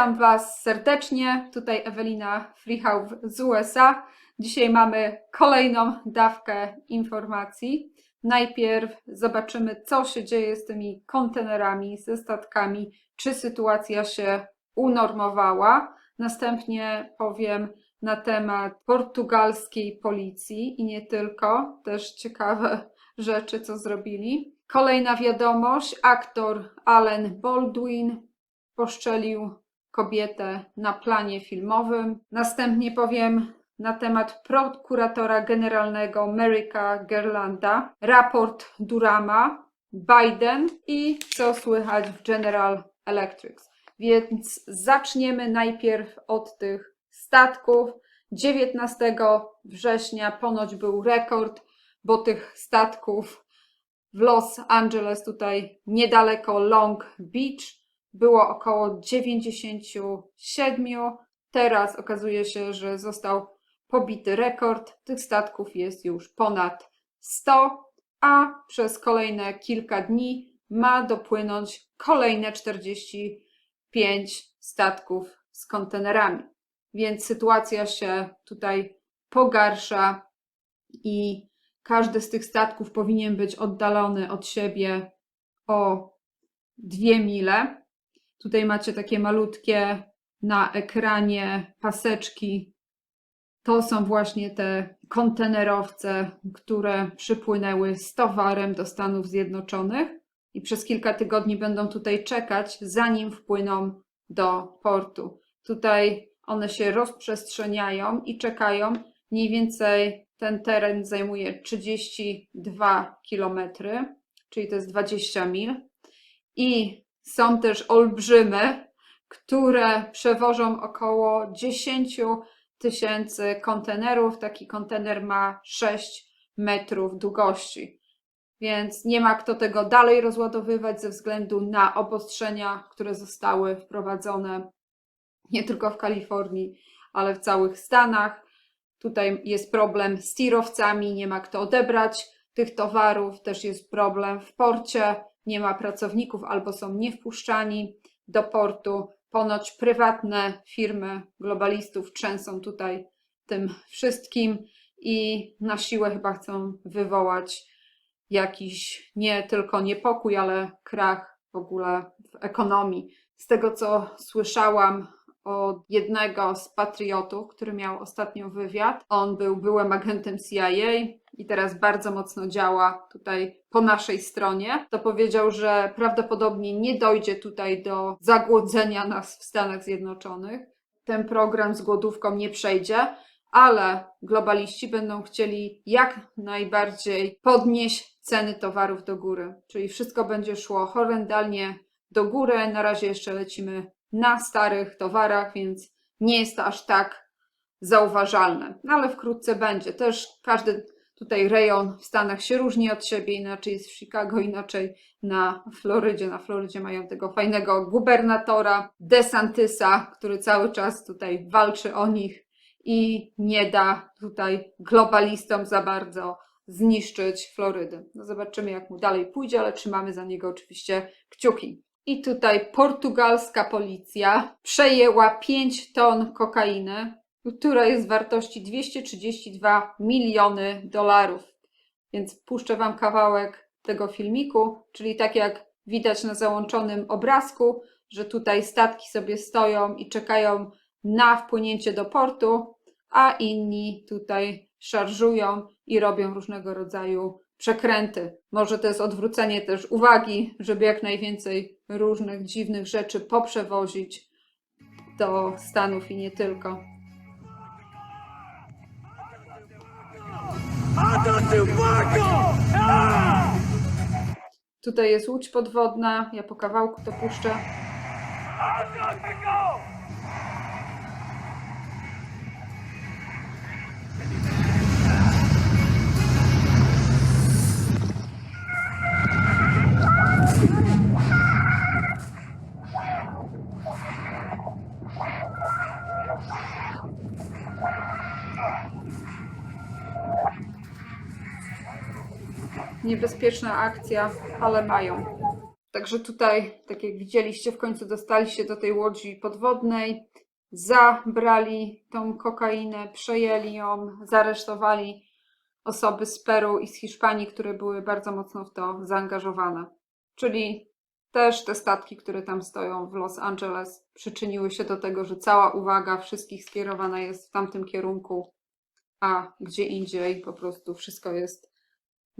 Witam Was serdecznie. Tutaj Ewelina Freehaup z USA. Dzisiaj mamy kolejną dawkę informacji. Najpierw zobaczymy, co się dzieje z tymi kontenerami, ze statkami, czy sytuacja się unormowała. Następnie powiem na temat portugalskiej policji i nie tylko, też ciekawe rzeczy, co zrobili. Kolejna wiadomość: aktor Allen Baldwin poszczelił kobietę na planie filmowym. Następnie powiem na temat prokuratora generalnego Merricka Gerlanda, raport Durama, Biden i co słychać w General Electric. Więc zaczniemy najpierw od tych statków. 19 września ponoć był rekord, bo tych statków w Los Angeles, tutaj niedaleko Long Beach, było około 97. Teraz okazuje się, że został pobity rekord. Tych statków jest już ponad 100, a przez kolejne kilka dni ma dopłynąć kolejne 45 statków z kontenerami. Więc sytuacja się tutaj pogarsza i każdy z tych statków powinien być oddalony od siebie o dwie mile. Tutaj macie takie malutkie na ekranie paseczki. To są właśnie te kontenerowce, które przypłynęły z towarem do Stanów Zjednoczonych i przez kilka tygodni będą tutaj czekać, zanim wpłyną do portu. Tutaj one się rozprzestrzeniają i czekają. Mniej więcej ten teren zajmuje 32 km, czyli to jest 20 mil. I są też olbrzymy, które przewożą około 10 tysięcy kontenerów. Taki kontener ma 6 metrów długości. Więc nie ma kto tego dalej rozładowywać ze względu na obostrzenia, które zostały wprowadzone nie tylko w Kalifornii, ale w całych Stanach. Tutaj jest problem z tirowcami, nie ma kto odebrać tych towarów, też jest problem w porcie, nie ma pracowników albo są niewpuszczani do portu. Ponoć prywatne firmy globalistów trzęsą tutaj tym wszystkim i na siłę chyba chcą wywołać jakiś nie tylko niepokój, ale krach w ogóle w ekonomii. Z tego co słyszałam od jednego z patriotów, który miał ostatnio wywiad. On był byłym agentem CIA i teraz bardzo mocno działa tutaj po naszej stronie. To powiedział, że prawdopodobnie nie dojdzie tutaj do zagłodzenia nas w Stanach Zjednoczonych. Ten program z głodówką nie przejdzie, ale globaliści będą chcieli jak najbardziej podnieść ceny towarów do góry. Czyli wszystko będzie szło horrendalnie do góry. Na razie jeszcze lecimy na starych towarach, więc nie jest to aż tak zauważalne. No ale wkrótce będzie. Też każdy tutaj rejon w Stanach się różni od siebie, inaczej jest w Chicago, inaczej na Florydzie. Na Florydzie mają tego fajnego gubernatora DeSantisa, który cały czas tutaj walczy o nich i nie da tutaj globalistom za bardzo zniszczyć Florydy. No zobaczymy, jak mu dalej pójdzie, ale trzymamy za niego oczywiście kciuki. I tutaj portugalska policja przejęła 5 ton kokainy, która jest wartości 232 miliony dolarów. Więc puszczę Wam kawałek tego filmiku, czyli tak jak widać na załączonym obrazku, że tutaj statki sobie stoją i czekają na wpłynięcie do portu, a inni tutaj szarżują i robią różnego rodzaju przekręty. Może to jest odwrócenie też uwagi, żeby jak najwięcej różnych dziwnych rzeczy poprzewozić do Stanów i nie tylko. Tutaj jest łódź podwodna, ja po kawałku to puszczę. Niebezpieczna akcja, ale mają. Także tutaj, tak jak widzieliście, w końcu dostali się do tej łodzi podwodnej, zabrali tą kokainę, przejęli ją, zaresztowali osoby z Peru i z Hiszpanii, które były bardzo mocno w to zaangażowane. Czyli też te statki, które tam stoją w Los Angeles, przyczyniły się do tego, że cała uwaga wszystkich skierowana jest w tamtym kierunku, a gdzie indziej po prostu wszystko jest,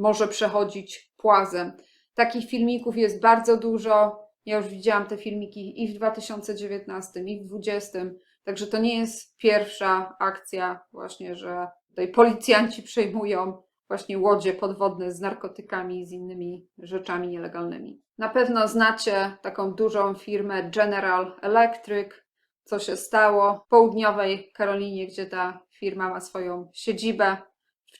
może przechodzić płazem. Takich filmików jest bardzo dużo. Ja już widziałam te filmiki i w 2019, i w 2020. Także to nie jest pierwsza akcja, właśnie, że tutaj policjanci przejmują właśnie łodzie podwodne z narkotykami i z innymi rzeczami nielegalnymi. Na pewno znacie taką dużą firmę General Electric. Co się stało w południowej Karolinie, gdzie ta firma ma swoją siedzibę.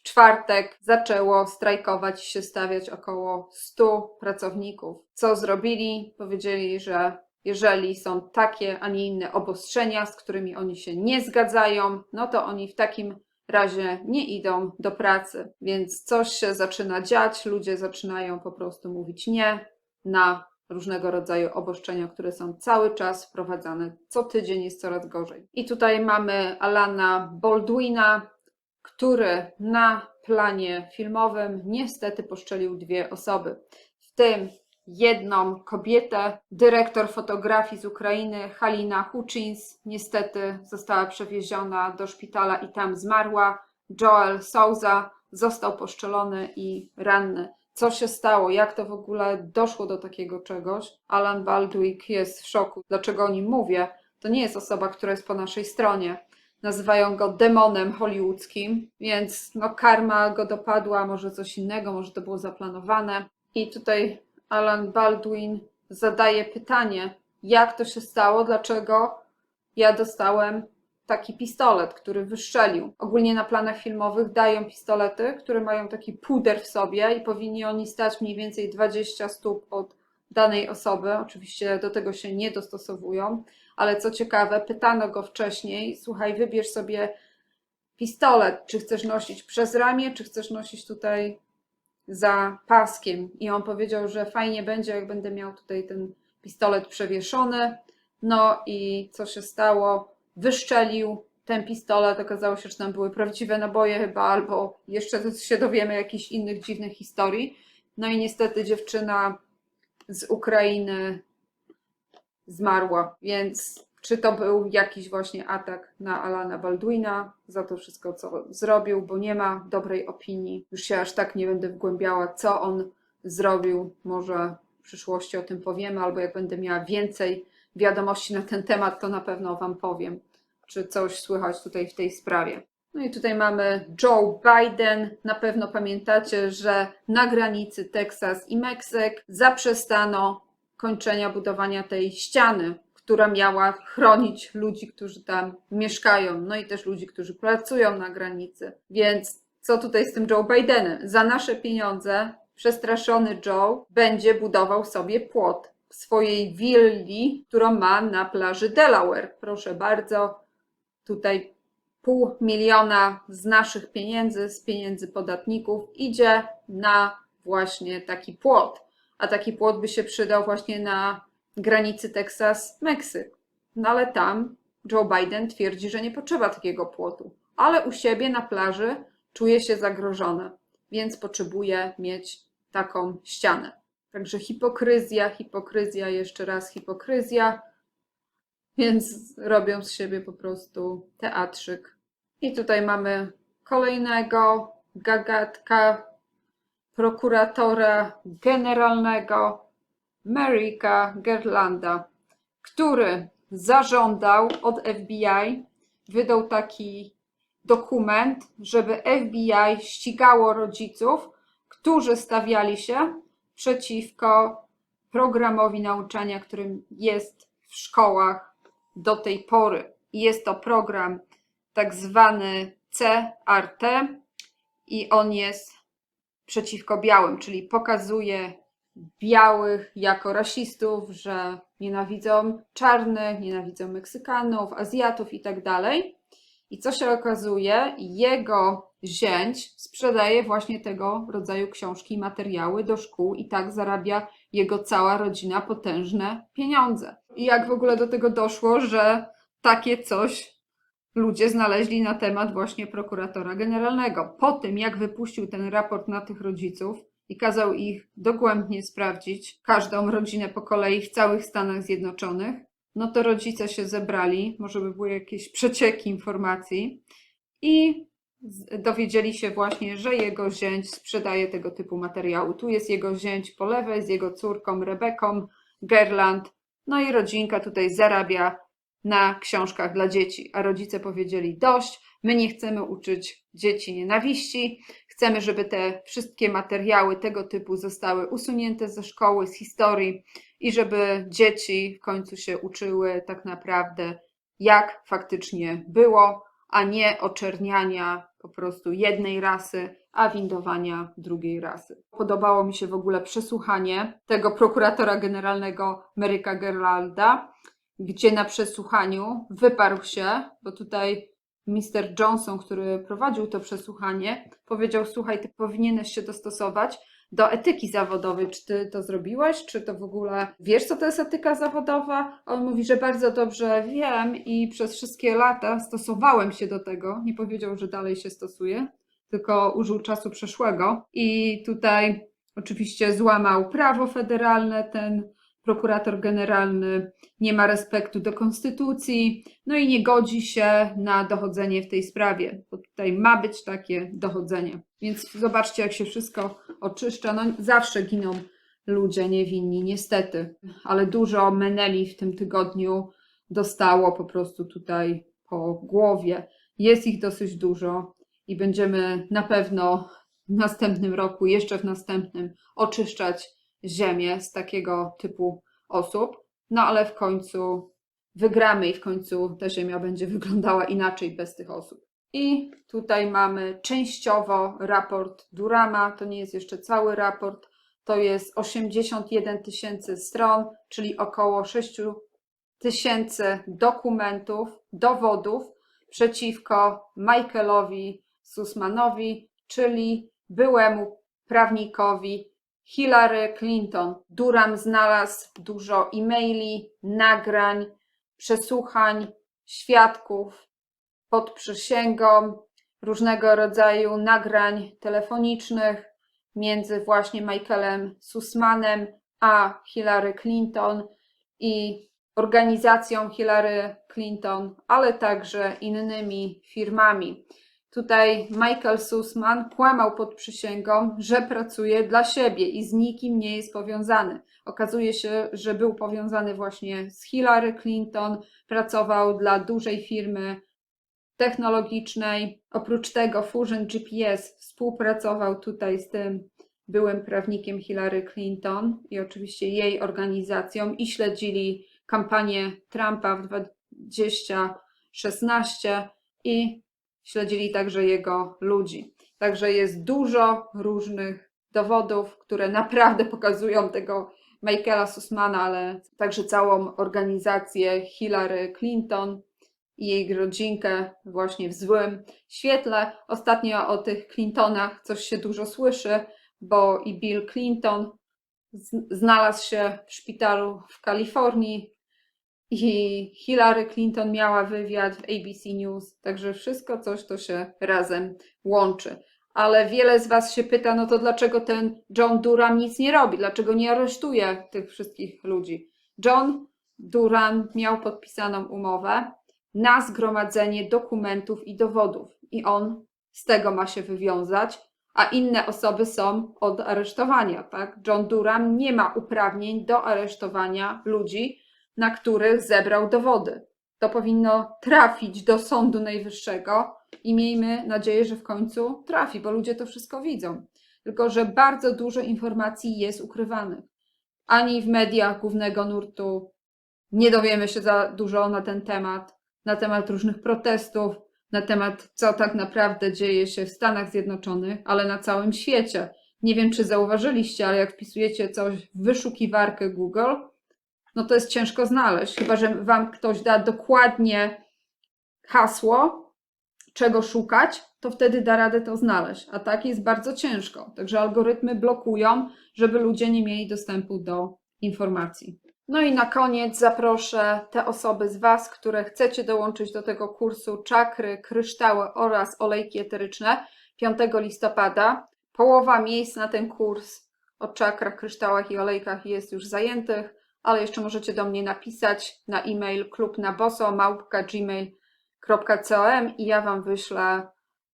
W czwartek zaczęło strajkować się stawiać około 100 pracowników. Co zrobili? Powiedzieli, że jeżeli są takie, a nie inne obostrzenia, z którymi oni się nie zgadzają, no to oni w takim razie nie idą do pracy. Więc coś się zaczyna dziać, ludzie zaczynają po prostu mówić nie na różnego rodzaju obostrzenia, które są cały czas wprowadzane. Co tydzień jest coraz gorzej. I tutaj mamy Alana Baldwina, który na planie filmowym niestety poszczelił dwie osoby. W tym jedną kobietę, dyrektor fotografii z Ukrainy, Halina Hutchins, niestety została przewieziona do szpitala i tam zmarła. Joel Souza został poszczelony i ranny. Co się stało? Jak to w ogóle doszło do takiego czegoś? Alan Baldwick jest w szoku. Dlaczego o nim mówię? To nie jest osoba, która jest po naszej stronie. Nazywają go demonem hollywoodzkim, więc no karma go dopadła, może coś innego, może to było zaplanowane. I tutaj Alan Baldwin zadaje pytanie, jak to się stało, dlaczego ja dostałem taki pistolet, który wystrzelił. Ogólnie na planach filmowych dają pistolety, które mają taki puder w sobie i powinni oni stać mniej więcej 20 stóp od danej osoby. Oczywiście do tego się nie dostosowują, ale co ciekawe, pytano go wcześniej: Słuchaj, wybierz sobie pistolet, czy chcesz nosić przez ramię, czy chcesz nosić tutaj za paskiem. I on powiedział, że fajnie będzie, jak będę miał tutaj ten pistolet przewieszony. No i co się stało? Wyszczelił ten pistolet. Okazało się, że tam były prawdziwe naboje, chyba, albo jeszcze się dowiemy jakichś innych dziwnych historii. No i niestety dziewczyna z Ukrainy zmarła, więc czy to był jakiś właśnie atak na Alana Baldwina za to wszystko, co zrobił, bo nie ma dobrej opinii. Już się aż tak nie będę wgłębiała, co on zrobił. Może w przyszłości o tym powiemy, albo jak będę miała więcej wiadomości na ten temat, to na pewno Wam powiem, czy coś słychać tutaj w tej sprawie. No i tutaj mamy Joe Biden. Na pewno pamiętacie, że na granicy Teksas i Meksyk zaprzestano kończenia budowania tej ściany, która miała chronić ludzi, którzy tam mieszkają, no i też ludzi, którzy pracują na granicy. Więc co tutaj z tym Joe Bidenem? Za nasze pieniądze przestraszony Joe będzie budował sobie płot w swojej willi, którą ma na plaży Delaware. Proszę bardzo, tutaj pół miliona z naszych pieniędzy, z pieniędzy podatników idzie na właśnie taki płot. A taki płot by się przydał właśnie na granicy Teksas-Meksyk. No ale tam Joe Biden twierdzi, że nie potrzeba takiego płotu, ale u siebie na plaży czuje się zagrożony, więc potrzebuje mieć taką ścianę. Także hipokryzja, hipokryzja, jeszcze raz hipokryzja, więc robią z siebie po prostu teatrzyk. I tutaj mamy kolejnego gagatka prokuratora generalnego Merricka Gerlanda, który zażądał od FBI, wydał taki dokument, żeby FBI ścigało rodziców, którzy stawiali się przeciwko programowi nauczania, którym jest w szkołach do tej pory. Jest to program tak zwany CRT i on jest przeciwko białym, czyli pokazuje białych jako rasistów, że nienawidzą czarnych, nienawidzą Meksykanów, Azjatów i tak. I co się okazuje, jego zięć sprzedaje właśnie tego rodzaju książki i materiały do szkół i tak zarabia jego cała rodzina potężne pieniądze. I jak w ogóle do tego doszło, że takie coś ludzie znaleźli na temat właśnie prokuratora generalnego. Po tym, jak wypuścił ten raport na tych rodziców i kazał ich dogłębnie sprawdzić, każdą rodzinę po kolei w całych Stanach Zjednoczonych, no to rodzice się zebrali, może by były jakieś przecieki informacji i dowiedzieli się właśnie, że jego zięć sprzedaje tego typu materiały. Tu jest jego zięć po lewej z jego córką Rebeką Gerland, no i rodzinka tutaj zarabia na książkach dla dzieci, a rodzice powiedzieli dość, my nie chcemy uczyć dzieci nienawiści, chcemy, żeby te wszystkie materiały tego typu zostały usunięte ze szkoły, z historii i żeby dzieci w końcu się uczyły tak naprawdę, jak faktycznie było, a nie oczerniania po prostu jednej rasy, a windowania drugiej rasy. Podobało mi się w ogóle przesłuchanie tego prokuratora generalnego Merricka Geralda, gdzie na przesłuchaniu wyparł się, bo tutaj Mr. Johnson, który prowadził to przesłuchanie, powiedział: Słuchaj, ty powinieneś się dostosować do etyki zawodowej. Czy ty to zrobiłeś? Czy to w ogóle wiesz, co to jest etyka zawodowa? On mówi, że bardzo dobrze wiem i przez wszystkie lata stosowałem się do tego. Nie powiedział, że dalej się stosuje, tylko użył czasu przeszłego. I tutaj oczywiście złamał prawo federalne ten prokurator generalny, nie ma respektu do konstytucji, no i nie godzi się na dochodzenie w tej sprawie, bo tutaj ma być takie dochodzenie. Więc zobaczcie, jak się wszystko oczyszcza. No, zawsze giną ludzie niewinni, niestety, ale dużo meneli w tym tygodniu dostało po prostu tutaj po głowie. Jest ich dosyć dużo i będziemy na pewno w następnym roku, jeszcze w następnym, oczyszczać ziemię z takiego typu osób. No ale w końcu wygramy i w końcu ta ziemia będzie wyglądała inaczej bez tych osób. I tutaj mamy częściowo raport Durama, to nie jest jeszcze cały raport, to jest 81 tysięcy stron, czyli około 6 tysięcy dokumentów, dowodów przeciwko Michaelowi Sussmanowi, czyli byłemu prawnikowi Hillary Clinton. Durham znalazł dużo e-maili, nagrań, przesłuchań, świadków pod przysięgą, różnego rodzaju nagrań telefonicznych między właśnie Michaelem Sussmanem a Hillary Clinton i organizacją Hillary Clinton, ale także innymi firmami. Tutaj Michael Sussman kłamał pod przysięgą, że pracuje dla siebie i z nikim nie jest powiązany. Okazuje się, że był powiązany właśnie z Hillary Clinton, pracował dla dużej firmy technologicznej. Oprócz tego Fusion GPS współpracował tutaj z tym byłym prawnikiem Hillary Clinton i oczywiście jej organizacją i śledzili kampanię Trumpa w 2016 i śledzili także jego ludzi. Także jest dużo różnych dowodów, które naprawdę pokazują tego Michaela Sussmana, ale także całą organizację Hillary Clinton i jej rodzinkę właśnie w złym świetle. Ostatnio o tych Clintonach coś się dużo słyszy, bo i Bill Clinton znalazł się w szpitalu w Kalifornii i Hillary Clinton miała wywiad w ABC News, także wszystko coś to się razem łączy. Ale wiele z Was się pyta, no to dlaczego ten John Durham nic nie robi? Dlaczego nie aresztuje tych wszystkich ludzi? John Durham miał podpisaną umowę na zgromadzenie dokumentów i dowodów i on z tego ma się wywiązać, a inne osoby są od aresztowania, tak? John Durham nie ma uprawnień do aresztowania ludzi, na których zebrał dowody. To powinno trafić do Sądu Najwyższego i miejmy nadzieję, że w końcu trafi, bo ludzie to wszystko widzą. Tylko, że bardzo dużo informacji jest ukrywanych. Ani w mediach głównego nurtu nie dowiemy się za dużo na ten temat, na temat różnych protestów, na temat, co tak naprawdę dzieje się w Stanach Zjednoczonych, ale na całym świecie. Nie wiem, czy zauważyliście, ale jak wpisujecie coś w wyszukiwarkę Google, no to jest ciężko znaleźć, chyba że wam ktoś da dokładnie hasło czego szukać, to wtedy da radę to znaleźć. A tak jest bardzo ciężko. Także algorytmy blokują, żeby ludzie nie mieli dostępu do informacji. No i na koniec zaproszę te osoby z Was, które chcecie dołączyć do tego kursu czakry, kryształy oraz olejki eteryczne 5 listopada. Połowa miejsc na ten kurs o czakrach, kryształach i olejkach jest już zajętych, ale jeszcze możecie do mnie napisać na e-mail klubnaboso.gmail.com i ja Wam wyślę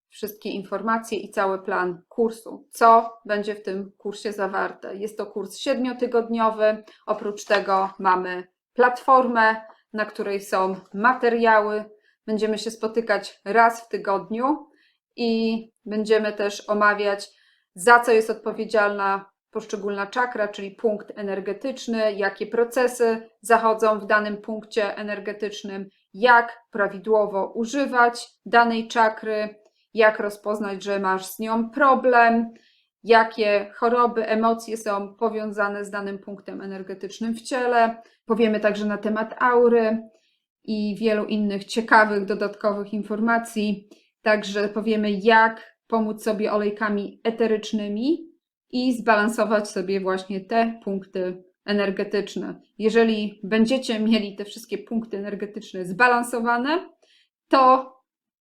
wszystkie informacje i cały plan kursu. Co będzie w tym kursie zawarte? Jest to kurs siedmiotygodniowy. Oprócz tego mamy platformę, na której są materiały. Będziemy się spotykać raz w tygodniu i będziemy też omawiać, za co jest odpowiedzialna poszczególna czakra, czyli punkt energetyczny, jakie procesy zachodzą w danym punkcie energetycznym, jak prawidłowo używać danej czakry, jak rozpoznać, że masz z nią problem, jakie choroby, emocje są powiązane z danym punktem energetycznym w ciele. Powiemy także na temat aury i wielu innych ciekawych, dodatkowych informacji. Także powiemy, jak pomóc sobie olejkami eterycznymi i zbalansować sobie właśnie te punkty energetyczne. Jeżeli będziecie mieli te wszystkie punkty energetyczne zbalansowane, to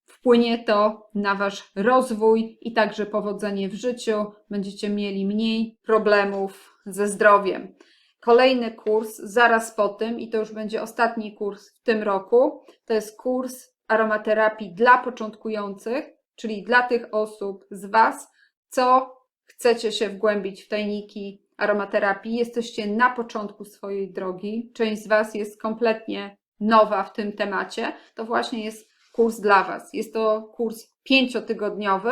wpłynie to na Wasz rozwój i także powodzenie w życiu. Będziecie mieli mniej problemów ze zdrowiem. Kolejny kurs zaraz po tym, i to już będzie ostatni kurs w tym roku, to jest kurs aromaterapii dla początkujących, czyli dla tych osób z Was, co chcecie się wgłębić w tajniki aromaterapii, jesteście na początku swojej drogi, część z Was jest kompletnie nowa w tym temacie, to właśnie jest kurs dla Was. Jest to kurs pięciotygodniowy,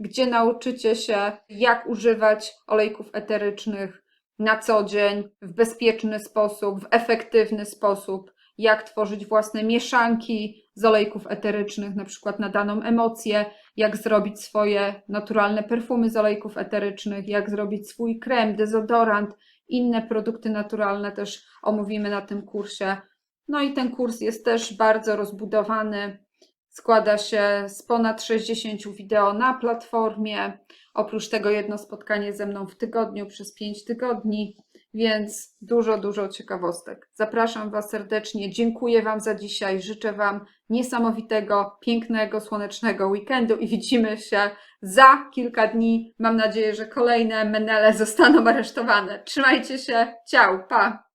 gdzie nauczycie się, jak używać olejków eterycznych na co dzień, w bezpieczny sposób, w efektywny sposób, jak tworzyć własne mieszanki z olejków eterycznych, na przykład na daną emocję, jak zrobić swoje naturalne perfumy z olejków eterycznych, jak zrobić swój krem, dezodorant, inne produkty naturalne też omówimy na tym kursie. No i ten kurs jest też bardzo rozbudowany. Składa się z ponad 60 wideo na platformie. Oprócz tego jedno spotkanie ze mną w tygodniu przez 5 tygodni, więc dużo, dużo ciekawostek. Zapraszam Was serdecznie. Dziękuję Wam za dzisiaj. Życzę Wam niesamowitego, pięknego, słonecznego weekendu i widzimy się za kilka dni. Mam nadzieję, że kolejne menele zostaną aresztowane. Trzymajcie się. Ciao, pa!